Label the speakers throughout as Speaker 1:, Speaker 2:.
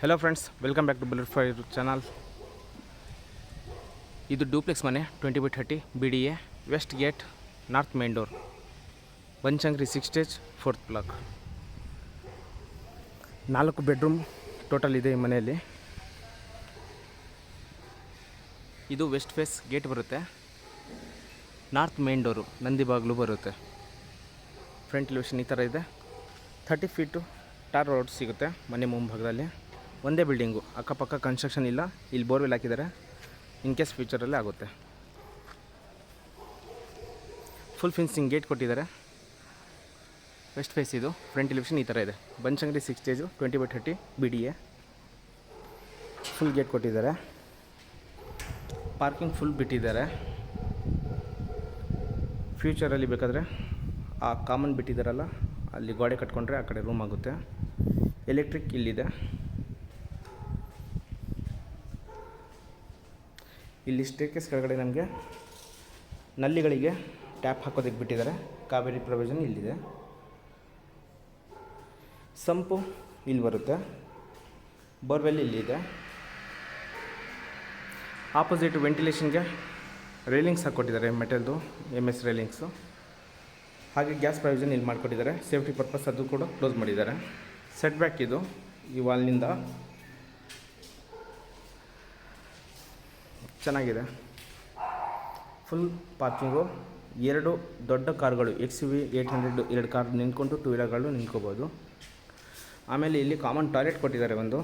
Speaker 1: Hello friends welcome back to bullet fire channel ಇದು duplex ಮನೆ twenty by thirty B D A west gate north main door Banashankari six stage fourth block ನಾಲ್ಕು bedroom total ಇದೆ ಈ ಮನೆಯಲ್ಲಿ. ಇದು west face gate ಬರುತ್ತೆ. North main door ನಂದಿ ಬಾಗಿಲು ಬರುತ್ತೆ. ಫ್ರಂಟ್ ಎಲಿವೇಶನ್ ಈ ಥರ ಇದೆ. ಥರ್ಟಿ ಫೀಟು ಟಾರ್ ರೋಡ್ ಸಿಗುತ್ತೆ ಮನೆ ಮುಂಭಾಗದಲ್ಲಿ. ಒಂದೇ ಬಿಲ್ಡಿಂಗು, ಅಕ್ಕಪಕ್ಕ ಕನ್ಸ್ಟ್ರಕ್ಷನ್ ಇಲ್ಲ, ಇಲ್ಲಿ ಬೋರ್ವೆಲ್ ಹಾಕಿದ್ದಾರೆ ಇನ್ ಕೇಸ್ ಫ್ಯೂಚರಲ್ಲೇ ಆಗುತ್ತೆ. ಫುಲ್ ಫಿನ್ಸಿಂಗ್ ಗೇಟ್ ಕೊಟ್ಟಿದ್ದಾರೆ. ವೆಸ್ಟ್ ಫೇಸ್ ಇದು ಫ್ರಂಟ್ ಎಲಿವೇಶನ್ ಈ ಥರ ಇದೆ. ಬಂಚಂಗಡಿ six stage twenty by thirty B D A full gate ಕೊಟ್ಟಿದ್ದಾರೆ. ಪಾರ್ಕಿಂಗ್ ಫುಲ್ ಬಿಟ್ಟಿದ್ದಾರೆ. ಫ್ಯೂಚರಲ್ಲಿ ಬೇಕಾದರೆ ಆ ಕಾಮನ್ ಬಿಟ್ಟಿದ್ದಾರಲ್ಲ, ಅಲ್ಲಿ ಗೋಡೆ ಕಟ್ಕೊಂಡ್ರೆ ಆ ಕಡೆ ರೂಮ್ ಆಗುತ್ತೆ. ಎಲೆಕ್ಟ್ರಿಕ್ ಇಲ್ಲಿದೆ. ಇಲ್ಲಿ ಸ್ಟೇಕೇಸ್ ಕೆಳಗಡೆ ನಮಗೆ ನಲ್ಲಿಗಳಿಗೆ ಟ್ಯಾಪ್ ಹಾಕೋದಕ್ಕೆ ಬಿಟ್ಟಿದ್ದಾರೆ. ಕಾವೇರಿ ಪ್ರೊವಿಷನ್ ಇಲ್ಲಿದೆ. ಸಂಪು ಇಲ್ಲಿ ಬರುತ್ತೆ. ಬೋರ್ವೆಲ್ ಇಲ್ಲಿದೆ ಆಪೋಸಿಟ್ ವೆಂಟಿಲೇಷನ್ಗೆ ರೈಲಿಂಗ್ಸ್ ಹಾಕ್ಕೊಟ್ಟಿದ್ದಾರೆ ಮೆಟಲ್ದು ಎಂ ಎಸ್ ರೈಲಿಂಗ್ಸು ಹಾಗೆ ಗ್ಯಾಸ್ ಪ್ರೊವಿಷನ್ ಇಲ್ಲಿ ಮಾಡಿಕೊಟ್ಟಿದ್ದಾರೆ. ಸೇಫ್ಟಿ ಪರ್ಪಸ್ ಅದು ಕೂಡ ಕ್ಲೋಸ್ ಮಾಡಿದ್ದಾರೆ. ಸೆಟ್ ಬ್ಯಾಕ್ ಇದು ಈ ವಾಲ್ನಿಂದ ಚೆನ್ನಾಗಿದೆ. ಫುಲ್ ಪಾರ್ಕಿಂಗು ಎರಡು ದೊಡ್ಡ ಕಾರ್ಗಳು X U V eight hundred ಎರಡು ಕಾರ್ ನಿಂತ್ಕೊಂಡು ಟೂ ವೀಲರ್ಗಳು ನಿಂತ್ಕೋಬೋದು. ಆಮೇಲೆ ಇಲ್ಲಿ ಕಾಮನ್ ಟಾಯ್ಲೆಟ್ ಕೊಟ್ಟಿದ್ದಾರೆ ಒಂದು.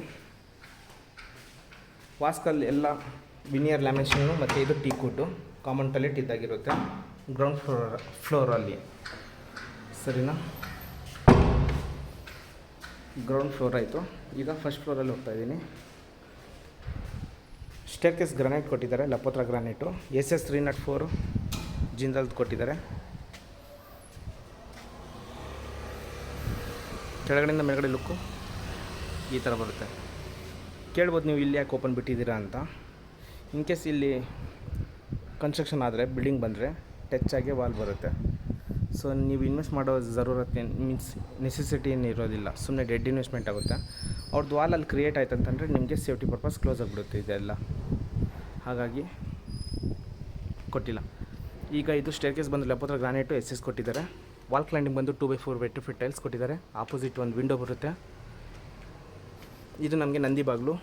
Speaker 1: ವಾಸ್ಕಲ್ ಎಲ್ಲ ವಿನಿಯರ್ ಲ್ಯಾಮಿನೇಷನ್ನು ಮತ್ತು ಇದು ಟೀ ಕುಡ್ಡು ಕಾಮನ್ ಟಾಯ್ಲೆಟ್ ಇದ್ದಾಗಿರುತ್ತೆ ಗ್ರೌಂಡ್ ಫ್ಲೋರ್ ಫ್ಲೋರಲ್ಲಿ ಸರಿನಾ? ಗ್ರೌಂಡ್ ಫ್ಲೋರ್ ಆಯಿತು. ಈಗ ಫಸ್ಟ್ ಫ್ಲೋರಲ್ಲಿ ಹೋಗ್ತಾ ಇದ್ದೀನಿ. ಸ್ಟೇರ್ಕೇಸ್ ಗ್ರಾನೈಟ್ ಕೊಟ್ಟಿದ್ದಾರೆ, ಲಪೋತ್ರ granite. S S three naught four ಜಿಂದಲ್ದು ಕೊಟ್ಟಿದ್ದಾರೆ. ಕೆಳಗಡೆಯಿಂದ ಮೇಲ್ಗಡೆ ಲುಕ್ಕು ಈ ಥರ ಬರುತ್ತೆ. ಕೇಳ್ಬೋದು ನೀವು ಇಲ್ಲಿ ಯಾಕೆ ಓಪನ್ ಬಿಟ್ಟಿದ್ದೀರಾ ಅಂತ. ಇನ್ ಕೇಸ್ ಇಲ್ಲಿ ಕನ್ಸ್ಟ್ರಕ್ಷನ್ ಆದರೆ, ಬಿಲ್ಡಿಂಗ್ ಬಂದರೆ ಟಚ್ ಆಗಿ ವಾಲ್ ಬರುತ್ತೆ. ಸೊ, ನೀವು ಇನ್ವೆಸ್ಟ್ ಮಾಡೋ ಜರೂರತ್ತೇನು ಮೀನ್ಸ್ ನೆಸೆಸಿಟಿ ಏನು ಇರೋದಿಲ್ಲ ಸುಮ್ಮನೆ ಡೆಡ್ ಇನ್ವೆಸ್ಟ್ಮೆಂಟ್ ಆಗುತ್ತೆ. ಅವ್ರದ್ದು ವಾಲ್ ಅಲ್ಲಿ ಕ್ರಿಯೇಟ್ ಆಯ್ತು ಅಂತಂದರೆ ನಿಮಗೆ ಸೇಫ್ಟಿ ಪರ್ಪಸ್ ಕ್ಲೋಸ್ ಆಗಿಬಿಡುತ್ತೆ ಇದೆಲ್ಲ. ಹಾಗಾಗಿ ಕೊಟ್ಟಿಲ್ಲ. ಈಗ ಇದು ಸ್ಟೇರ್ಕೇಸ್ ಬಂದು ಲೆಪ್ಪತ್ರ ಗ್ರಾನೈಟು ಎಸ್ ಎಸ್ ಕೊಟ್ಟಿದ್ದಾರೆ. ವಾಲ್ ಕ್ಲೈಂಡಿಂಗ್ ಬಂದು two by four wet fit tiles ಕೊಟ್ಟಿದ್ದಾರೆ. ಆಪೋಸಿಟ್ ಒಂದು ವಿಂಡೋ ಬರುತ್ತೆ. ಇದು ನಮಗೆ ನಂದಿ ಬಾಗಿಲು.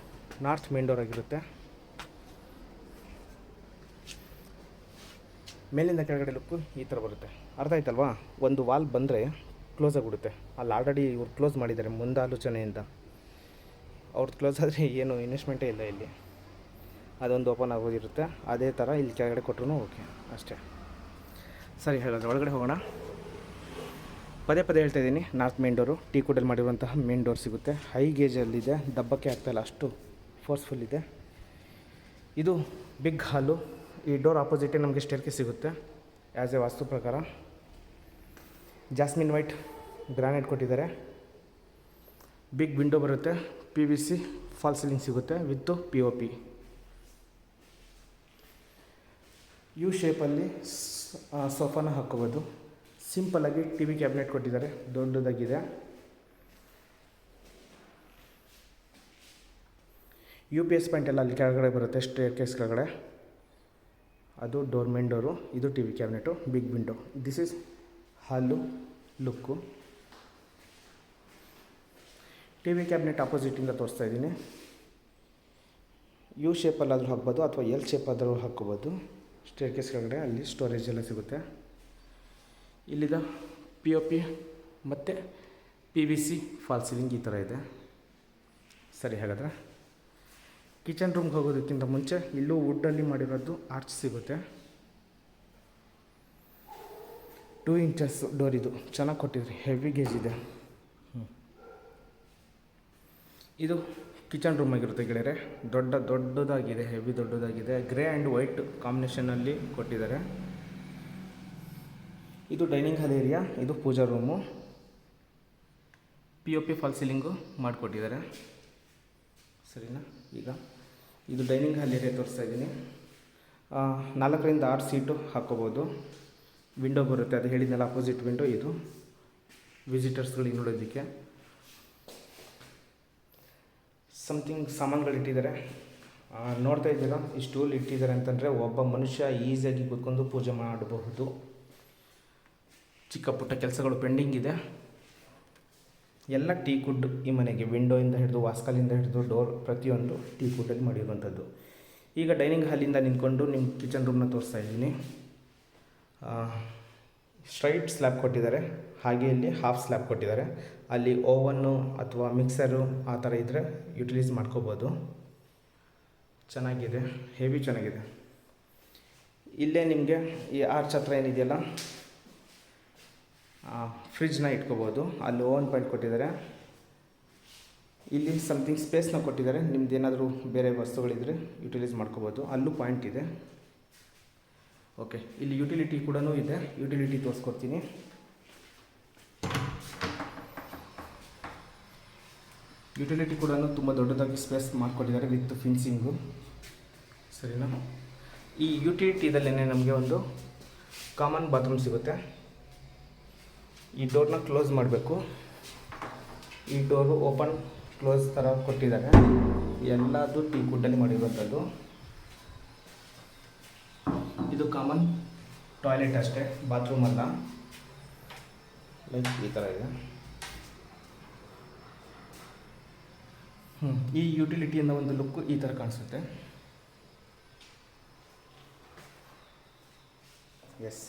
Speaker 1: ನಾರ್ತ್ ಮೇನ್ ಡೋರ್ ಆಗಿರುತ್ತೆ. ಮೇಲಿಂದ ಕೆಳಗಡೆ ಲುಕ್ಕು ಈ ಥರ ಬರುತ್ತೆ. ಅರ್ಥ ಆಯ್ತಲ್ವಾ? ಒಂದು ವಾಲ್ ಬಂದರೆ ಕ್ಲೋಸ್ ಆಗಿಬಿಡುತ್ತೆ. ಅಲ್ಲಿ ಆಲ್ರೆಡಿ ಇವ್ರು ಕ್ಲೋಸ್ ಮಾಡಿದ್ದಾರೆ. ಮುಂದಾಲೋಚನೆಯಿಂದ ಅವ್ರದ್ದು ಕ್ಲೋಸ್ ಆದರೆ ಏನು ಇನ್ವೆಸ್ಟ್ಮೆಂಟೇ ಇಲ್ಲ ಇಲ್ಲಿ. ಅದೊಂದು ಓಪನ್ ಆಗೋದಿರುತ್ತೆ. ಅದೇ ಥರ ಇಲ್ಲಿ ಕೆಳಗಡೆ ಕೊಟ್ಟರು ಓಕೆ ಅಷ್ಟೇ. ಸರಿ, ಹೇಳೋದು. ಒಳಗಡೆ ಹೋಗೋಣ. ಪದೇ ಪದೇ ಹೇಳ್ತಾ ಇದ್ದೀನಿ ನಾರ್ತ್ ಮೇನ್ ಡೋರು ಟೀ ಕುಡಲ್ಲಿ ಮಾಡಿರುವಂತಹ ಮೇನ್ ಡೋರ್ ಸಿಗುತ್ತೆ. ಹೈ ಗೇಜಲ್ಲಿದೆ ದಬ್ಬಕ್ಕೆ ಆಗ್ತಾಯಿಲ್ಲ ಅಷ್ಟು ಫೋರ್ಸ್ಫುಲ್ ಇದೆ. ಇದು ಬಿಗ್ ಹಾಲು ಈ ಡೋರ್ ಆಪೋಸಿಟೇ ನಮಗೆ ಸ್ಟೇರ್ಕೆ ಸಿಗುತ್ತೆ ಆ್ಯಸ್ ಎ ವಾಸ್ತು ಪ್ರಕಾರ. ಜಾಸ್ಮಿನ್ ವೈಟ್ ಗ್ರಾನೈಟ್ ಕೊಟ್ಟಿದ್ದಾರೆ. ಬಿಗ್ ವಿಂಡೋ ಬರುತ್ತೆ. P V C false ceiling ಸಿಗುತ್ತೆ with P O P U ಶೇಪಲ್ಲಿ ಸೋಫಾನ ಹಾಕೋಬೋದು ಸಿಂಪಲ್ಲಾಗಿ ಟಿ ವಿ ಕ್ಯಾಬಿನೆಟ್ ಕೊಟ್ಟಿದ್ದಾರೆ. ದೊಡ್ಡದಾಗಿದೆ. ಯು ಪಿ ಎಸ್ ಪಾಯಿಂಟ್ ಎಲ್ಲ ಅಲ್ಲಿ ಕೆಳಗಡೆ ಬರುತ್ತೆ ಸ್ಟೇರ್ ಕೇಸ್ ಕೆಳಗಡೆ. ಅದು ಡೋರ್ ಮೇನ್ ಡೋರು ಇದು T V cabinet big window this is hall look T V cabinet ಅಪೋಸಿಟಿಂದ ತೋರಿಸ್ತಾ ಇದ್ದೀನಿ. ಯು ಶೇಪಲ್ಲಾದರೂ ಹಾಕ್ಬೋದು ಅಥವಾ ಎಲ್ ಶೇಪ್ ಆದರೂ ಹಾಕ್ಕೋಬೋದು ಸ್ಟೇರ್ ಕೇಸ್ ಕೆಳಗಡೆ ಅಲ್ಲಿ ಸ್ಟೋರೇಜ್ ಎಲ್ಲ ಸಿಗುತ್ತೆ. ಇಲ್ಲಿದ ಪಿ ಒ ಪಿ ಮತ್ತು P V C false ceiling ಈ ಥರ ಇದೆ. ಸರಿ, ಹಾಗಾದರೆ ಕಿಚನ್ ರೂಮ್ಗೆ ಹೋಗೋದಕ್ಕಿಂತ ಮುಂಚೆ ಇಲ್ಲೂ ವುಡ್ಡಲ್ಲಿ ಮಾಡಿರೋದು ಆರ್ಚ್ ಸಿಗುತ್ತೆ. ಟೂ ಇಂಚಸ್ ಡೋರ್ ಇದು. ಚೆನ್ನಾಗಿ ಕೊಟ್ಟಿದ್ರಿ. ಹೆವಿ ಗೇಜ್ ಇದೆ. ಇದು ಕಿಚನ್ ರೂಮ್ ಆಗಿರುತ್ತೆ ಗೆಳೆಯರೆ. ದೊಡ್ಡ ದೊಡ್ಡದಾಗಿದೆ ಹೆವಿ ದೊಡ್ಡದಾಗಿದೆ. ಗ್ರೇ ಆ್ಯಂಡ್ ವೈಟ್ ಕಾಂಬಿನೇಷನಲ್ಲಿ ಕೊಟ್ಟಿದ್ದಾರೆ. ಇದು ಡೈನಿಂಗ್ ಹಾಲ್ ಏರಿಯಾ ಇದು pooja room P O P false ceiling ಮಾಡಿಕೊಟ್ಟಿದ್ದಾರೆ. ಸರಿನಾ? ಈಗ ಇದು ಡೈನಿಂಗ್ ಹಾಲ್ ಏರಿಯಾ ತೋರಿಸ್ತಾ ಇದ್ದೀನಿ. ನಾಲ್ಕರಿಂದ ಆರು ಸೀಟು ಹಾಕ್ಕೋಬೋದು ವಿಂಡೋ ಬರುತ್ತೆ, ಅದು ಹೇಳಿದ್ನಲ್ಲ ಅಪೋಸಿಟ್ ವಿಂಡೋ ಇದು. ವಿಸಿಟರ್ಸ್ಗಳಿಗೆ ನೋಡೋದಕ್ಕೆ. ಸಮಥಿಂಗ್ ಸಾಮಾನುಗಳು ಇಟ್ಟಿದ್ದಾರೆ. ನೋಡ್ತಾ ಇದ್ದೀರಾ? ಈ ಸ್ಟೂಲ್ ಇಟ್ಟಿದ್ದಾರೆ ಅಂತಂದರೆ ಒಬ್ಬ ಮನುಷ್ಯ ಈಸಿಯಾಗಿ ಕೂತ್ಕೊಂಡು ಪೂಜೆ ಮಾಡಬಹುದು. ಚಿಕ್ಕ ಪುಟ್ಟ ಕೆಲಸಗಳು ಪೆಂಡಿಂಗ್ ಇದೆ. ಎಲ್ಲ ಟೀ ಕುಡ್ ಈ ಮನೆಗೆ ವಿಂಡೋಯಿಂದ ಹಿಡಿದು ವಾಸ್ಕಲಿಂದ ಹಿಡಿದು ಡೋರ್ ಪ್ರತಿಯೊಂದು ಟೀ ಕುಡ್ಡಲ್ಲಿ ಮಾಡಿರುವಂಥದ್ದು ಈಗ ಡೈನಿಂಗ್ ಹಾಲಿಂದ ನಿಂತ್ಕೊಂಡು ನಿಮ್ಮ ಕಿಚನ್ ರೂಮ್ನ ತೋರಿಸ್ತಾ ಇದ್ದೀನಿ. ಸ್ಟ್ರೈಟ್ ಸ್ಲ್ಯಾಬ್ ಕೊಟ್ಟಿದ್ದಾರೆ. ಹಾಗೆ ಇಲ್ಲಿ ಹಾಫ್ ಸ್ಲ್ಯಾಬ್ ಕೊಟ್ಟಿದ್ದಾರೆ. ಅಲ್ಲಿ ಓವನ್ನು ಅಥವಾ ಮಿಕ್ಸರು ಆ ಥರ ಇದ್ದರೆ ಯುಟಿಲೈಸ್ ಮಾಡ್ಕೋಬೋದು. ಚೆನ್ನಾಗಿದೆ ಹೆವಿ ಚೆನ್ನಾಗಿದೆ. ಇಲ್ಲೇ ನಿಮಗೆ ಈ ಆರ್ಚ್ ಹತ್ರ ಏನಿದೆಯಲ್ಲ ಫ್ರಿಜ್ನ ಇಟ್ಕೋಬೋದು. ಅಲ್ಲಿ ಓವನ್ ಪಾಯಿಂಟ್ ಕೊಟ್ಟಿದ್ದಾರೆ. ಇಲ್ಲಿ ಸಮಥಿಂಗ್ ಸ್ಪೇಸ್ನ ಕೊಟ್ಟಿದ್ದಾರೆ. ನಿಮ್ದು ಏನಾದರೂ ಬೇರೆ ವಸ್ತುಗಳಿದ್ದರೆ ಯುಟಿಲೈಸ್ ಮಾಡ್ಕೋಬೋದು. ಅಲ್ಲೂ ಪಾಯಿಂಟ್ ಇದೆ. ಓಕೆ ಇಲ್ಲಿ ಯುಟಿಲಿಟಿ ಕೂಡ ಇದೆ. ಯುಟಿಲಿಟಿ ತೋರಿಸ್ಕೊಡ್ತೀನಿ. ಯುಟಿಲಿಟಿ ಕೂಡ ತುಂಬ ದೊಡ್ಡದಾಗಿ ಸ್ಪೇಸ್ ಮಾಡಿಕೊಟ್ಟಿದ್ದಾರೆ ವಿತ್ ಫಿನ್ಸಿಂಗು ಸರಿನಾ? ಈ ಯುಟಿಲಿಟಿದಲ್ಲೇ ನಮಗೆ ಒಂದು ಕಾಮನ್ ಬಾತ್ರೂಮ್ ಸಿಗುತ್ತೆ. ಈ ಡೋರ್ನ ಕ್ಲೋಸ್ ಮಾಡಬೇಕು. ಈ ಡೋರು ಓಪನ್ ಕ್ಲೋಸ್ ಥರ ಕೊಟ್ಟಿದ್ದಾರೆ. ಎಲ್ಲದು ಟೀ ಗುಡ್ಡಲ್ಲಿ ಮಾಡಿರುವಂಥದ್ದು. ಇದು ಕಾಮನ್ ಟಾಯ್ಲೆಟ್ ಅಷ್ಟೇ ಬಾತ್ರೂಮ್ ಅಲ್ಲ. ಲೈಕ್ ಈ ಥರ ಇದೆ. ಹ್ಞೂ ಯುಟಿಲಿಟಿ ಅನ್ನೋ ಒಂದು ಲುಕ್ ಈ ಥರ ಕಾಣಿಸುತ್ತೆ. ಎಸ್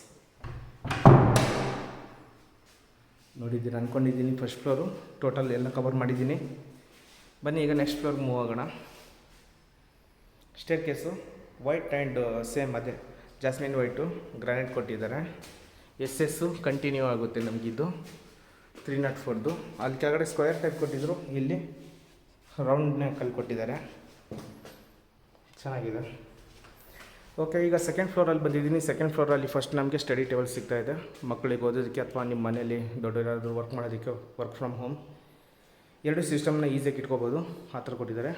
Speaker 1: ನೋಡಿದ್ದೀನಿ ಅಂದ್ಕೊಂಡಿದ್ದೀನಿ ಫಸ್ಟ್ ಫ್ಲೋರು ಟೋಟಲ್ ಎಲ್ಲ ಕವರ್ ಮಾಡಿದ್ದೀನಿ. ಬನ್ನಿ, ಈಗ ನೆಕ್ಸ್ಟ್ ಫ್ಲೋರ್ ಮೂವ್ ಆಗೋಣ. Staircase white and same ಅದೇ. ಜಾಸ್ಮಿನ್ ವೈಟು ಗ್ರಾನೈಟ್ ಕೊಟ್ಟಿದ್ದಾರೆ. ಎಸ್ ಎಸ್ಸು ಕಂಟಿನ್ಯೂ ಆಗುತ್ತೆ ನಮಗಿದು. ತ್ರೀ ನಾಟ್ ಫೋರ್ದು ಅಲ್ಲಿ ಕೆಳಗಡೆ ಸ್ಕ್ವೇರ್ ಟೈಪ್ ಕೊಟ್ಟಿದ್ದರು ಇಲ್ಲಿ. ರೌಂಡ್ನ ಕಲ್ಲು ಕೊಟ್ಟಿದ್ದಾರೆ ಚೆನ್ನಾಗಿದೆ. ಓಕೆ ಈಗ ಸೆಕೆಂಡ್ ಫ್ಲೋರಲ್ಲಿ ಬಂದಿದ್ದೀನಿ. ಸೆಕೆಂಡ್ ಫ್ಲೋರಲ್ಲಿ ಫಸ್ಟ್ ನಮಗೆ ಸ್ಟಡಿ ಟೇಬಲ್ ಸಿಗ್ತಾ ಇದೆ. ಮಕ್ಕಳಿಗೆ ಓದೋದಕ್ಕೆ ಅಥವಾ ನಿಮ್ಮ ಮನೇಲಿ ದೊಡ್ಡವರಾದರೂ ವರ್ಕ್ ಮಾಡೋದಕ್ಕೆ ವರ್ಕ್ ಫ್ರಮ್ ಹೋಮ್ ಎರಡು ಸಿಸ್ಟಮ್ನ ಈಸಿಯಾಗಿ ಇಟ್ಕೋಬೋದು. ಆ ಥರ ಕೊಟ್ಟಿದ್ದಾರೆ.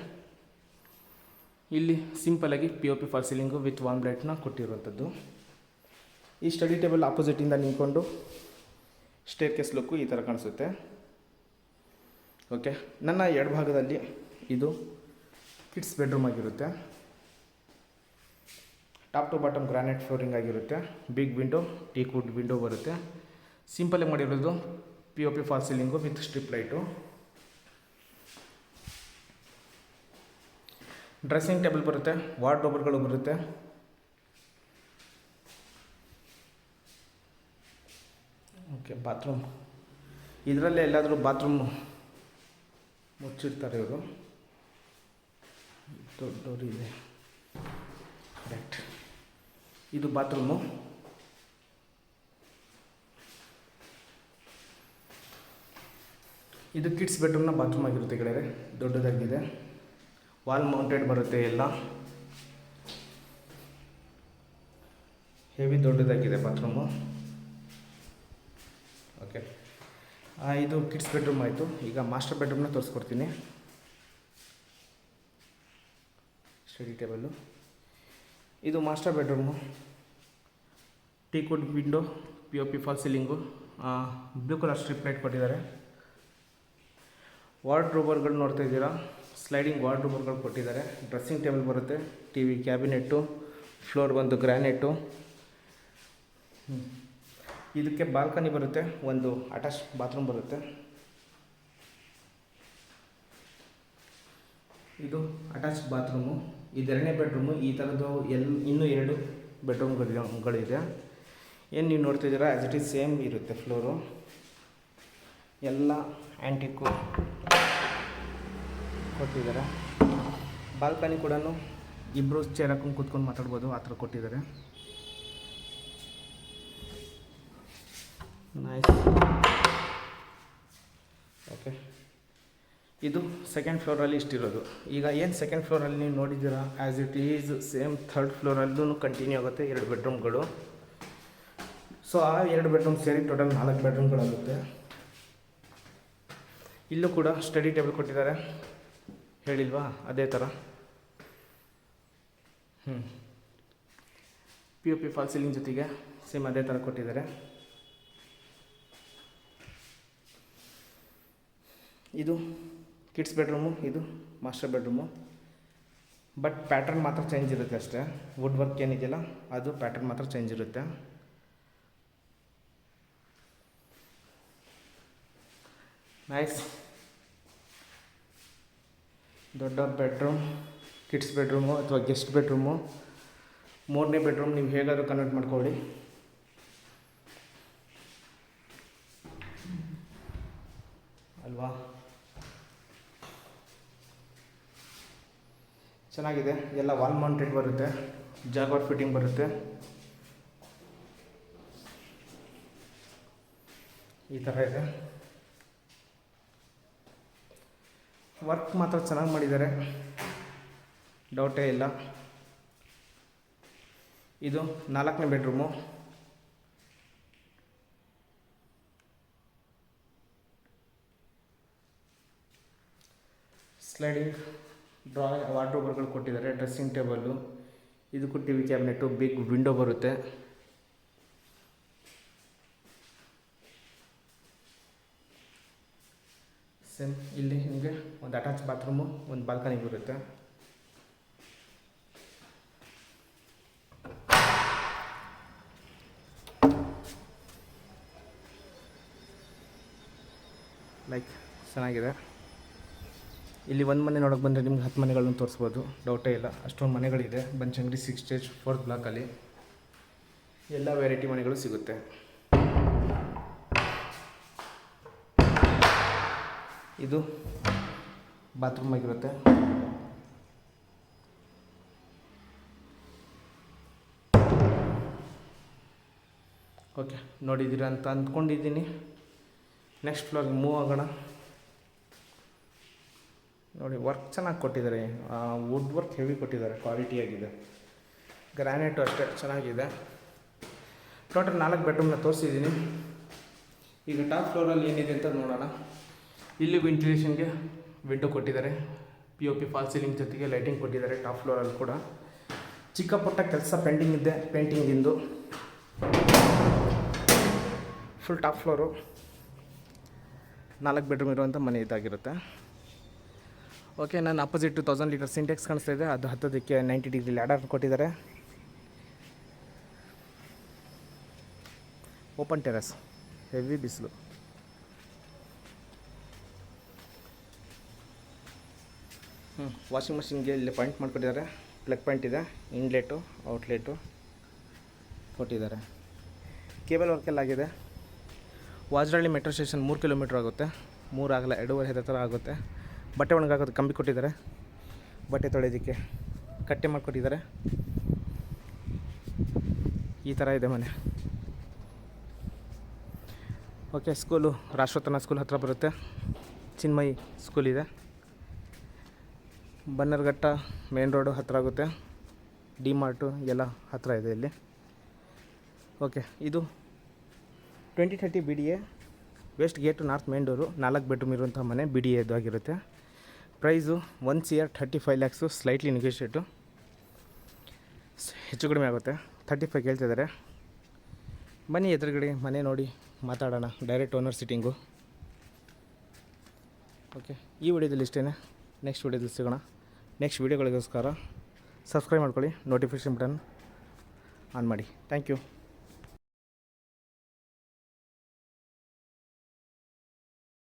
Speaker 1: ಇಲ್ಲಿ ಸಿಂಪಲಾಗಿ P O P false ceiling with warm ಲೈಟ್ನ ಕೊಟ್ಟಿರುವಂಥದ್ದು. ಈ ಸ್ಟಡಿ ಟೇಬಲ್ ಆಪೋಸಿಟಿಂದ ನಿಂತ್ಕೊಂಡು ಸ್ಟೇರ್ ಕೇಸ್ ಲುಕ್ಕು ಈ ಥರ ಕಾಣಿಸುತ್ತೆ. ಓಕೆ ನನ್ನ ಎಡಭಾಗದಲ್ಲಿ ಇದು ಕಿಡ್ಸ್ ಬೆಡ್ರೂಮ್ ಆಗಿರುತ್ತೆ. Top to bottom granite flooring ಆಗಿರುತ್ತೆ. Big window teak wood window ಬರುತ್ತೆ. ಸಿಂಪಲಾಗಿ ಮಾಡಿರೋದು P O P false ceiling with strip light dressing table ಬರುತ್ತೆ ವಾರ್ಡ್ರೋಬರ್ಗಳು ಬರುತ್ತೆ. ಓಕೆ ಬಾತ್ರೂಮ್ ಇದರಲ್ಲೇ ಎಲ್ಲಾದರೂ ಬಾತ್ರೂಮ್ ಮುಚ್ಚಿರ್ತಾರೆ ಇವರು. ದೊಡ್ಡವರು ಇದೆ ಕರೆಕ್ಟ್ ಇದು ಬಾತ್ರೂಮು ಇದು ಕಿಡ್ಸ್ ಬೆಡ್ರೂಮ್ನ ಬಾತ್ರೂಮ್ ಆಗಿರುತ್ತೆ ಗೆಳೆಯರೆ ದೊಡ್ಡದಾಗಿದೆ. ವಾಲ್ ಮೌಂಟೆಡ್ ಬರುತ್ತೆ ಎಲ್ಲ. ಹೆವಿ ದೊಡ್ಡದಾಗಿದೆ ಬಾತ್ರೂಮು ಓಕೆ ಇದು ಕಿಡ್ಸ್ ಬೆಡ್ರೂಮ್ ಆಯಿತು. ಈಗ ಮಾಸ್ಟರ್ ಬೆಡ್ರೂಮ್ನ ತೋರಿಸ್ಕೊಡ್ತೀನಿ. ಸ್ಟಡಿ ಟೇಬಲ್ಲು ಇದು master bedroom teak wood window P O P false ceiling blue colour strip light ಕೊಟ್ಟಿದ್ದಾರೆ. ವಾರ್ಡ್ ರೋಬರ್ಗಳು ನೋಡ್ತಾ ಇದ್ದೀರಾ? ಸ್ಲೈಡಿಂಗ್ ವಾರ್ಡ್ ರೋಬರ್ಗಳು ಕೊಟ್ಟಿದ್ದಾರೆ. ಡ್ರೆಸ್ಸಿಂಗ್ ಟೇಬಲ್ ಬರುತ್ತೆ. ಟಿ ವಿ ಕ್ಯಾಬಿನೆಟ್ಟು ಫ್ಲೋರ್ ಬಂದು ಗ್ರ್ಯಾನೆಟು ಇದಕ್ಕೆ ಬಾಲ್ಕನಿ ಬರುತ್ತೆ, ಒಂದು ಅಟ್ಯಾಚ್ ಬಾತ್ರೂಮ್ ಬರುತ್ತೆ. ಇದು ಅಟ್ಯಾಚ್ ಬಾತ್ರೂಮು ಇದೆರಡನೇ ಬೆಡ್ರೂಮು ಈ ಥರದ್ದು ಎಲ್, ಇನ್ನೂ ಎರಡು ಬೆಡ್ರೂಮ್ಗಳಿದೆ ಏನು ನೀವು ನೋಡ್ತಿದ್ದೀರಾ ಆ್ಯಸ್ ಇಟ್ ಈಸ್ ಸೇಮ್ ಇರುತ್ತೆ ಫ್ಲೋರು ಎಲ್ಲ ಆ್ಯಂಟಿಕ್ಕು ಕೊಟ್ಟಿದ್ದಾರೆ. ಬಾಲ್ಕನಿ ಕೂಡ ಇಬ್ಬರು ಚೇರ್ ಹಾಕೊಂಡು ಕೂತ್ಕೊಂಡು ಮಾತಾಡ್ಬೋದು ಆ ಥರ ಕೊಟ್ಟಿದ್ದಾರೆ. ನೈಸ್ ಓಕೆ ಇದು ಸೆಕೆಂಡ್ ಫ್ಲೋರಲ್ಲಿ ಇಷ್ಟಿರೋದು. ಈಗ ಏನು ಸೆಕೆಂಡ್ ಫ್ಲೋರಲ್ಲಿ ನೀವು ನೋಡಿದ್ದೀರಾ? As it is same third ಫ್ಲೋರಲ್ಲೂ continue ಆಗುತ್ತೆ ಎರಡು ಬೆಡ್ರೂಮ್ಗಳು ಸೊ ಆ ಎರಡು ಬೆಡ್ರೂಮ್ ಸೇರಿ ಟೋಟಲ್ ನಾಲ್ಕು ಬೆಡ್ರೂಮ್ಗಳಾಗುತ್ತೆ ಇಲ್ಲೂ ಕೂಡ ಸ್ಟಡಿ ಟೇಬಲ್ ಕೊಟ್ಟಿದ್ದಾರೆ. ಹೇಳಿಲ್ವಾ? ಅದೇ ಥರ ಹ್ಞೂ P U P false ceiling ಜೊತೆಗೆ ಸೇಮ್ ಅದೇ ಥರ ಕೊಟ್ಟಿದ್ದಾರೆ. ಇದು ಕಿಡ್ಸ್ ಬೆಡ್ರೂಮು ಇದು ಮಾಸ್ಟರ್ ಬೆಡ್ರೂಮು ಬಟ್ ಪ್ಯಾಟ್ರನ್ ಮಾತ್ರ ಚೇಂಜ್ ಇರುತ್ತೆ ಅಷ್ಟೇ. ವುಡ್ ವರ್ಕ್ ಏನಿದೆಯಲ್ಲ, ಅದು ಪ್ಯಾಟ್ರನ್ ಮಾತ್ರ ಚೇಂಜ್ ಇರುತ್ತೆ. ನೈಸ್ ದೊಡ್ಡ ಬೆಡ್ರೂಮ್ ಕಿಡ್ಸ್ ಬೆಡ್ರೂಮು ಅಥವಾ ಗೆಸ್ಟ್ ಬೆಡ್ರೂಮು ಮೂರನೇ ಬೆಡ್ರೂಮ್ ನೀವು ಹೇಗಾದರೂ ಕನ್ವರ್ಟ್ ಮಾಡ್ಕೊಳ್ಳಿ. ಅಲ್ವಾ? ಚೆನ್ನಾಗಿದೆ. ಎಲ್ಲ ವಾಲ್ ಮೌಂಟೆಡ್ ಬರುತ್ತೆ. ಜಾಗವರ್ ಫಿಟ್ಟಿಂಗ್ ಬರುತ್ತೆ. ಈ ಥರ ಇದೆ. ವರ್ಕ್ ಮಾತ್ರ ಚೆನ್ನಾಗಿ ಮಾಡಿದ್ದಾರೆ. ಡೌಟೇ ಇಲ್ಲ. ಇದು ನಾಲ್ಕನೇ ಬೆಡ್ರೂಮು ಸ್ಲೈಡಿಂಗ್ ಡ್ರಾ ವಾರ್ಡ್ರೋಬರ್ಗಳು ಕೊಟ್ಟಿದ್ದಾರೆ ಡ್ರೆಸ್ಸಿಂಗ್ ಟೇಬಲ್ಲು ಇದಕ್ಕೂ T V cabinet big window ಬರುತ್ತೆ. ಸೇಮ್ ಇಲ್ಲಿ ನಿಮಗೆ ಒಂದು ಅಟ್ಯಾಚ್ ಬಾತ್ರೂಮು ಒಂದು ಬಾಲ್ಕನಿ ಬರುತ್ತೆ. ಲೈಕ್ ಚೆನ್ನಾಗಿದೆ. ಇಲ್ಲಿ ಒಂದು ಮನೆ ನೋಡೋಕೆ ಬಂದರೆ ನಿಮ್ಗೆ ಹತ್ತು ಮನೆಗಳನ್ನು ತೋರಿಸ್ಬೋದು. ಡೌಟೇ ಇಲ್ಲ. ಅಷ್ಟೊಂದು ಮನೆಗಳಿದೆ. ಬಂಚಂಗ್ರಿ ಸಿಕ್ಸ್ ಸ್ಟೇಜ್ ಫೋರ್ತ್ ಬ್ಲಾಕಲ್ಲಿ ಎಲ್ಲ ವೆರೈಟಿ ಮನೆಗಳು ಸಿಗುತ್ತೆ. ಇದು ಬಾತ್ರೂಮ್ ಆಗಿರುತ್ತೆ. ಓಕೆ ನೋಡಿದ್ದೀರಾ ಅಂತ ಅಂದ್ಕೊಂಡಿದ್ದೀನಿ. ನೆಕ್ಸ್ಟ್ ಫ್ಲೋರ್ಗೆ ಮೂವ್ ಆಗೋಣ. ನೋಡಿ ವರ್ಕ್ ಚೆನ್ನಾಗಿ ಕೊಟ್ಟಿದ್ದಾರೆ. ವುಡ್ ವರ್ಕ್ ಹೆವಿ ಕೊಟ್ಟಿದ್ದಾರೆ. ಕ್ವಾಲಿಟಿಯಾಗಿದೆ ಗ್ರಾನೈಟು ಅಷ್ಟೇ, ಚೆನ್ನಾಗಿದೆ. ಟೋಟಲ್ ನಾಲ್ಕು ಬೆಡ್ರೂಮ್ನ ತೋರಿಸಿದ್ದೀನಿ. ಈಗ ಟಾಪ್ ಫ್ಲೋರಲ್ಲಿ ಏನಿದೆ ಅಂತ ನೋಡೋಣ. ಇಲ್ಲಿ ವೆಂಟಿಲೇಷನ್ಗೆ ವಿಂಡೋ ಕೊಟ್ಟಿದ್ದಾರೆ. P O P false ceiling ಜೊತೆಗೆ ಲೈಟಿಂಗ್ ಕೊಟ್ಟಿದ್ದಾರೆ ಟಾಪ್ ಫ್ಲೋರಲ್ಲಿ ಕೂಡ. ಚಿಕ್ಕ ಪುಟ್ಟ ಕೆಲಸ ಪೆಂಡಿಂಗ್ ಇದೆ ಪೇಂಟಿಂಗಿಂದು ಫುಲ್ ಟಾಪ್ ಫ್ಲೋರು ನಾಲ್ಕು ಬೆಡ್ರೂಮ್ ಇರುವಂಥ ಮನೆ ಇದಾಗಿರುತ್ತೆ. ಓಕೆ ನಾನು opposite two thousand litre Sintex ಕಾಣಿಸ್ತಾ ಇದೆ. ಅದು ಹತ್ತೋದಕ್ಕೆ ನೈಂಟಿ ಡಿಗ್ರಿ ಲ್ಯಾಡರ್ ಕೊಟ್ಟಿದ್ದಾರೆ. ಓಪನ್ ಟೆರಸ್ ಹೆವಿ ಬಿಸಿಲು. ಹ್ಞೂ ವಾಷಿಂಗ್ ಮಷಿನ್ಗೆ ಇಲ್ಲಿ ಪಾಯಿಂಟ್ ಮಾಡಿಕೊಟ್ಟಿದ್ದಾರೆ. ಪ್ಲಗ್ ಪಾಯಿಂಟ್ ಇದೆ. ಇನ್ಲೆಟು ಔಟ್ಲೆಟು ಕೊಟ್ಟಿದ್ದಾರೆ. ಕೇಬಲ್ ವರ್ಕೆಲ್ಲ ಆಗಿದೆ. ವಾಜರಳ್ಳಿ ಮೆಟ್ರೋ ಸ್ಟೇಷನ್ ಮೂರು ಕಿಲೋಮೀಟ್ರ್ ಆಗುತ್ತೆ. ಮೂರು ಆಗಲ್ಲ ಎರಡೂವರೆ ಹತ್ತಿರ ಆಗುತ್ತೆ. ಬಟ್ಟೆ ಒಣಗಾಕೋದು ಕಂಬಿ ಕೊಟ್ಟಿದ್ದಾರೆ. ಬಟ್ಟೆ ತೊಳೆಯೋದಕ್ಕೆ ಕಟ್ಟೆ ಮಾಡಿಕೊಟ್ಟಿದ್ದಾರೆ. ಈ ಥರ ಇದೆ ಮನೆ. ಓಕೆ, ಸ್ಕೂಲು ರಾಷ್ಟ್ರೋತ್ತನ ಸ್ಕೂಲ್ ಹತ್ರ ಬರುತ್ತೆ. ಚಿನ್ಮಯಿ ಸ್ಕೂಲ್ ಇದೆ. ಬನ್ನರ್ಘಟ್ಟ ಮೇನ್ ರೋಡು ಹತ್ತಿರ ಆಗುತ್ತೆ. ಡಿ ಮಾರ್ಟು ಎಲ್ಲ ಹತ್ತಿರ ಇದೆ ಇಲ್ಲಿ. ಓಕೆ, ಇದು twenty thirty B D A, west gate north main door, ನಾಲ್ಕು ಬೆಡ್ರೂಮ್ ಇರುವಂಥ ಮನೆ ಬಿ ಡಿ ಆಗಿರುತ್ತೆ. Price once year thirty five lakhs slightly negotiate ಹೆಚ್ಚು ಕಡಿಮೆ ಆಗುತ್ತೆ. ಥರ್ಟಿ ಫೈವ್ ಕೇಳ್ತಿದ್ದಾರೆ. ಬನ್ನಿ ಎದುರುಗಡೆ ಮನೆ ನೋಡಿ ಮಾತಾಡೋಣ. ಡೈರೆಕ್ಟ್ ಓನರ್ ಸಿಟ್ಟಿಂಗು ಓಕೆ ಈ ವಿಡಿಯೋದಲ್ಲಿ ಇಷ್ಟೇ ನೆಕ್ಸ್ಟ್ ವಿಡಿಯೋದಲ್ಲಿ ಸಿಗೋಣ. ನೆಕ್ಸ್ಟ್ ವೀಡಿಯೋಗಳಿಗೋಸ್ಕರ ಸಬ್ಸ್ಕ್ರೈಬ್ ಮಾಡ್ಕೊಳ್ಳಿ ನೋಟಿಫಿಕೇಷನ್ ಬಟನ್ ಆನ್ ಮಾಡಿ. Thank you